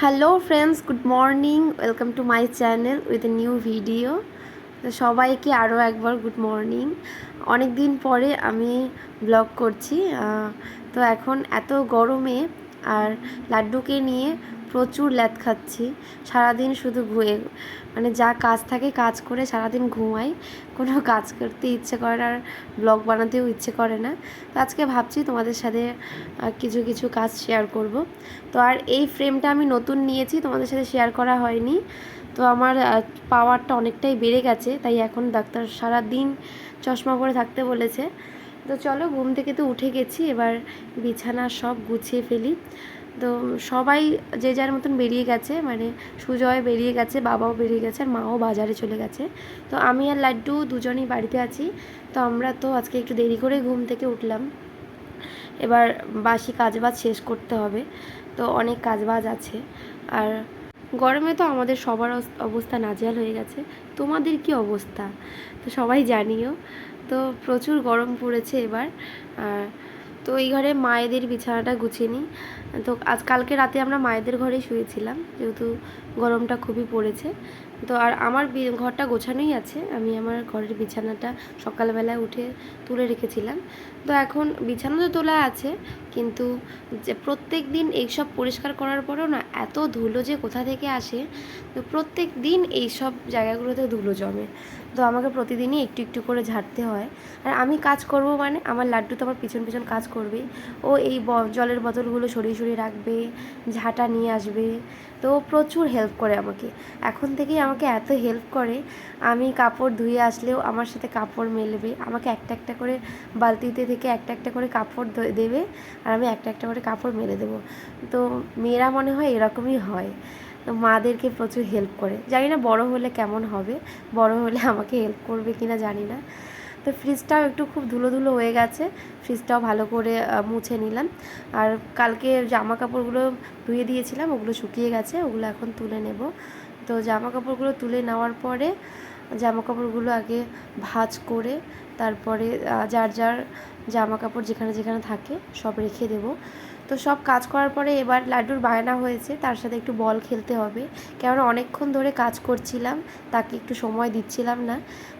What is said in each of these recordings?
Hello friends good morning welcome to my channel with a new video সবাইকে আরও একবার good morning অনেক দিন পরে আমি ব্লগ করছি তো এখন এত গরমে আর লাড্ডুকে নিয়ে প্রচুর ল্যাদ খাচ্ছি। সারাদিন শুধু ঘুয়ে মানে যা কাজ থাকে কাজ করে সারাদিন ঘুমাই। কোনো কাজ করতে ইচ্ছে করে না, আর ব্লগ বানাতেও ইচ্ছে করে না। তো আজকে ভাবছি তোমাদের সাথে কিছু কিছু কাজ শেয়ার করব। তো আর এই ফ্রেমটা আমি নতুন নিয়েছি, তোমাদের সাথে শেয়ার করা হয়নি। তো আমার পাওয়ারটা অনেকটাই বেড়ে গেছে, তাই এখন ডাক্তার সারা দিন চশমা পরে থাকতে বলেছে। তো চলো ঘুম থেকে তো উঠে গেছি, এবার বিছানা সব গুছিয়ে ফেলি। তো সবাই যে যার মতন বেরিয়ে গেছে মানে সুজয় বেরিয়ে গেছে, বাবাও বেরিয়ে গেছে, আর মাও বাজারে চলে গেছে। তো আমি আর লাড্ডু দুজনেই বাড়িতে আছি। তো আমরা তো আজকে একটু দেরি করে ঘুম থেকে উঠলাম। এবার বাসি কাজবাজ শেষ করতে হবে। তো অনেক কাজবাজ আছে। আর গরমে তো আমাদের সবার অবস্থা নাজেহাল হয়ে গেছে। তোমাদের কি অবস্থা? তো সবাই জানিও। তো প্রচুর গরম পড়েছে এবার। আর তো এই ঘরে মায়েদের বিছানাটা গুছিয়ে নিই। তো আজ কালকে রাতে আমরা মায়েদের ঘরেই শুয়েছিলাম, যেহেতু গরমটা খুবই পড়েছে। তো আর আমার ঘরটা গোছানোই আছে। আমি আমার ঘরের বিছানাটা সকালবেলায় উঠে তুলে রেখেছিলাম। তো এখন বিছানা তো তোলা আছে কিন্তু যে প্রত্যেক দিন এইসব পরিষ্কার করার পরেও না এত ধুলো যে কোথা থেকে আসে, তো প্রত্যেক দিন এইসব জায়গাগুলোতে ধুলো জমে। তো আমাকে প্রতিদিনই একটু একটু করে ঝাড়তে হয়। আর আমি কাজ করব মানে আমার লাড্ডু তো আমার পিছন পিছন কাজ করবেই। ও এই জলের বোতলগুলো সরিয়ে সরিয়ে রাখবে, ঝাঁটা নিয়ে আসবে। তো প্রচুর হেল্প করে আমাকে। এখন থেকেই আমাকে এত হেল্প করে, আমি কাপড় ধুয়ে আসলেও আমার সাথে কাপড় মেলবে। আমাকে একটা একটা করে বালতিতে থেকে একটা একটা করে কাপড় দেবে। আর আমি একটা একটা করে কাপড় মেলে দেবো। তো মেয়েরা মনে হয় এরকমই হয়। তো মাদেরকে প্রচুর হেল্প করে। জানি না বড় হলে কেমন হবে, বড় হলে আমাকে হেল্প করবে কিনা জানি না। তো ফ্রিজটাও একটু খুব ধুলো ধুলো হয়ে গেছে। ফ্রিজটাও ভালো করে মুছে নিলাম। আর কালকে জামা কাপড়গুলো ধুয়ে দিয়েছিলাম, ওগুলো শুকিয়ে গেছে, ওগুলো এখন তুলে নেব। তো জামা কাপড়গুলো তুলে নেওয়ার পরে জামা কাপড়গুলো আগে ভাঁজ করে তারপরে যার যার জামা কাপড় যেখানে যেখানে থাকে সব রেখে দেবো। তো সব কাজ করার পরে এবার লাড্ডুর বায়না হয়েছে, তার সাথে একটু বল খেলতে হবে। কেননা অনেকক্ষণ ধরে কাজ করছিলাম, তাকে একটু সময় দিচ্ছিলাম না,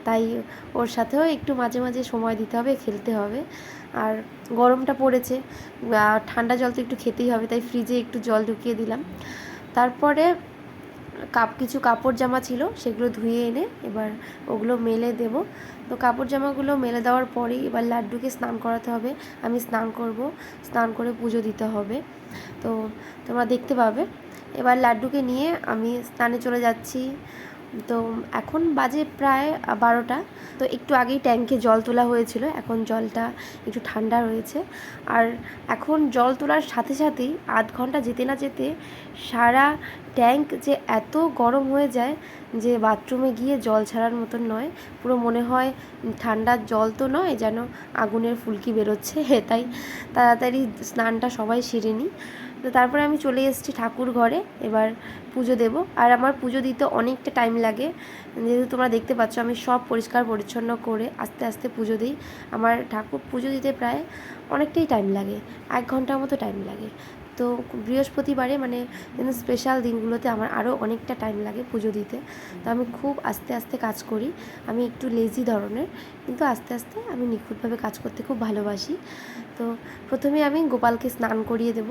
তাই ওর সাথেও একটু মাঝে মাঝে সময় দিতে হবে, খেলতে হবে। আর গরমটা পড়েছে ঠান্ডা জল তো একটু খেতেই হবে, তাই ফ্রিজে একটু জল ঢুকিয়ে দিলাম। তারপরে কাপ, কিছু কাপড় জামা ছিল, সেগুলো ধুয়ে এনে এবার ওগুলো মেলে দেব। তো কাপড় জামাগুলো মেলে দেওয়ার পরেই এবার লাড্ডুকে স্নান করাতে হবে। আমি স্নান করব, স্নান করে পুজো দিতে হবে। তো তোমরা দেখতে পাবে। এবার লাড্ডুকে নিয়ে আমি স্নানে চলে যাচ্ছি। তো এখন বাজে প্রায় বারোটা। তো একটু আগেই ট্যাঙ্কে জল তোলা হয়েছিল, এখন জলটা একটু ঠান্ডা রয়েছে। আর এখন জল তোলার সাথে সাথেই আধ ঘণ্টা যেতে না যেতে সারা ট্যাঙ্ক যে এত গরম হয়ে যায় যে বাথরুমে গিয়ে জল ছাড়ার মতন নয়। পুরো মনে হয় ঠান্ডার জল তো নয়, যেন আগুনের ফুলকি বেরোচ্ছে। তাই তাড়াতাড়ি স্নানটা সবাই সেরে নিই। তো তারপরে আমি চলে এসেছি ঠাকুর ঘরে, এবার পুজো দেব। আর আমার পুজো দিতে অনেকটা টাইম লাগে। যেহেতু তোমরা দেখতে পাচ্ছ, আমি সব পরিষ্কার পরিচ্ছন্ন করে আস্তে আস্তে পুজো দিই। আমার ঠাকুর পুজো দিতে প্রায় অনেকটাই টাইম লাগে, এক ঘণ্টার মতো টাইম লাগে। তো বৃহস্পতিবারে মানে স্পেশাল দিনগুলোতে আমার আরও অনেকটা টাইম লাগে পুজো দিতে। তো আমি খুব আস্তে আস্তে কাজ করি। আমি একটু লেজি ধরনের, কিন্তু আস্তে আস্তে আমি নিখুঁতভাবে কাজ করতে খুব ভালোবাসি। তো প্রথমে আমি গোপালকে স্নান করিয়ে দেব।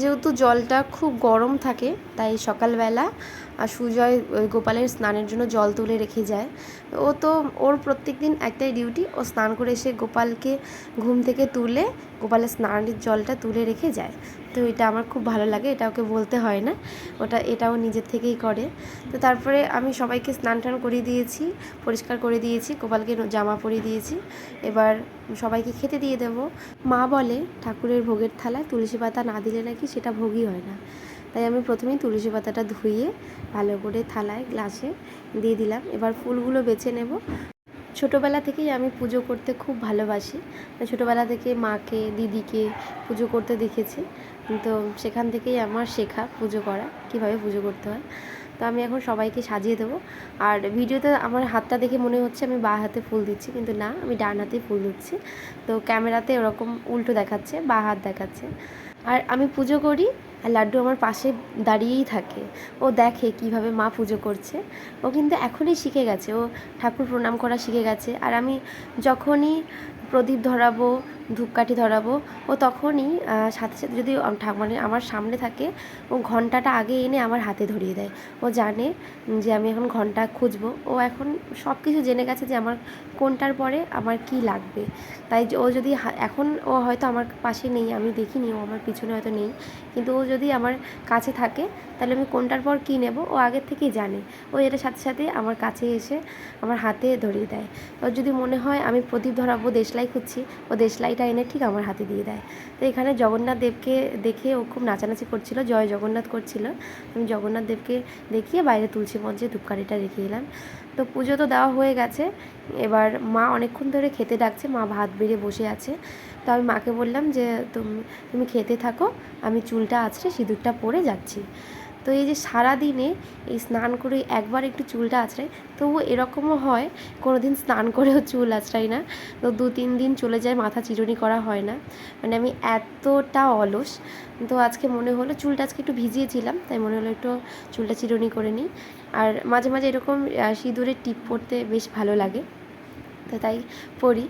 যেহেতু জলটা খুব গরম থাকে, তাই সকালবেলা আর সুজয় ওই গোপালের স্নানের জন্য জল তুলে রেখে যায়। ও তো, ওর প্রত্যেক দিন একটাই ডিউটি ও স্নান করে এসে গোপালকে ঘুম থেকে তুলে, গোপালের স্নানের জলটা তুলে রেখে যায়। তো এটা আমার খুব ভালো লাগে, এটা ওকে বলতে হয় না। ওটা, এটাও নিজের থেকেই করে। তো তারপরে আমি সবাইকে স্নান টান করিয়ে দিয়েছি, পরিষ্কার করে দিয়েছি, গোপালকে জামা পরিয়ে দিয়েছি। এবার সবাইকে খেতে দিয়ে দেবো। মা বলে, ঠাকুরের ভোগের থালায় তুলসী পাতা না দিলে নাকি সেটা ভোগই হয় না। তাই আমি প্রথমেই তুলসী পাতাটা ধুয়ে ভালো করে থালায়, গ্লাসে দিয়ে দিলাম। এবার ফুলগুলো বেছে নেব। ছোটোবেলা থেকেই আমি পুজো করতে খুব ভালোবাসি। ছোটোবেলা থেকে মাকে, দিদিকে পুজো করতে দেখেছি। তো সেখান থেকেই আমার শেখা পুজো করা, কীভাবে পুজো করতে হয়। তো আমি এখন সবাইকে সাজিয়ে দেবো। আর ভিডিওতে আমার হাতটা দেখে মনে হচ্ছে আমি বা হাতে ফুল দিচ্ছি, কিন্তু না, আমি ডান হাতে ফুল দিচ্ছি। তো ক্যামেরাতে ওরকম উল্টো দেখাচ্ছে, বা হাত দেখাচ্ছে। আর আমি পুজো করি আর লাড্ডু আমার পাশে দাঁড়িয়েই থাকে। ও দেখে কীভাবে মা পুজো করছে। ও কিন্তু এখনই শিখে গেছে। ও ঠাকুর প্রণাম করা শিখে গেছে। আর আমি যখনই প্রদীপ ধরাবো, ধূপকাঠি ধরাবো, ও তখনই সাথে সাথে যদি মানে আমার সামনে থাকে, ও ঘন্টাটা আগে এনে আমার হাতে ধরিয়ে দেয়। ও জানে যে আমি এখন ঘণ্টা খুঁজবো। ও এখন সব কিছু জেনে গেছে যে আমার কোনটার পরে আমার কি লাগবে। তাই ও যদি এখন ও হয়তো আমার পাশে নেই, আমি দেখিনি, ও আমার পিছনে হয়তো নেই। কিন্তু ও যদি আমার কাছে থাকে, তাহলে আমি কোনটার পর কী নেব, ও আগের থেকেই জানে। ও এটার সাথে সাথে আমার কাছে এসে আমার হাতে ধরিয়ে দেয়। ওর যদি মনে হয় আমি প্রদীপ ধরাবো, দেশলাই খুঁজছি, ও দেশলাইটা এনে ঠিক আমার হাতে দিয়ে দেয়। তো এখানে জগন্নাথ দেবকে দেখে ও খুব নাচানাচি করছিল, জয় জগন্নাথ করছিল। আমি জগন্নাথ দেবকে দেখিয়ে বাইরে তুলসী মঞ্চে ধূপকাঠিটা রেখে এলাম। তো পুজো তো দেওয়া হয়ে গেছে। এবার মা অনেকক্ষণ ধরে খেতে ডাকছে, মা ভাত বেড়ে বসে আছে। তো আমি মাকে বললাম যে, তুমি তুমি খেতে থাকো, আমি চুলটা আছড়ে সিঁদুরটা পরে যাচ্ছি। তো এই যে সারা দিনে এই স্নান করে একবার একটু চুলটা আছড়াই তবু এরকমও হয় কোনো দিন স্নান করেও চুল আছড়াই না। তো দু তিন দিন চলে যায়, মাথা চিরুনি করা হয় না। মানে আমি এতটা অলস, তো আজকে মনে হলো চুলটা আজকে একটু ভিজিয়েছিলাম, তাই মনে হলো একটু চুলটা চিরুনি করে নিই। আর মাঝে মাঝে এরকম সিঁদুরের টিপ পরতে বেশ ভালো লাগে। তো তাই পড়ি।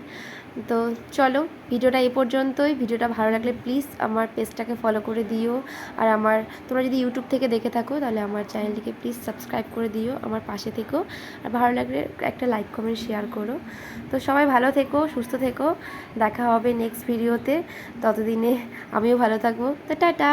তো চলো, ভিডিওটা এ পর্যন্তই। ভিডিওটা ভালো লাগলে প্লিজ আমার পেজটাকে ফলো করে দিও। আর আমার, তোমরা যদি ইউটিউব থেকে দেখে থাকো, তাহলে আমার চ্যানেলটিকে প্লিজ সাবস্ক্রাইব করে দিও আমার পাশে থেকো। আর ভালো লাগলে একটা লাইক কমেন্ট শেয়ার করো। তো সবাই ভালো থেকো, সুস্থ থেকো। দেখা হবে নেক্সট ভিডিওতে ততদিনে আমিও ভালো থাকব। তো টাটা!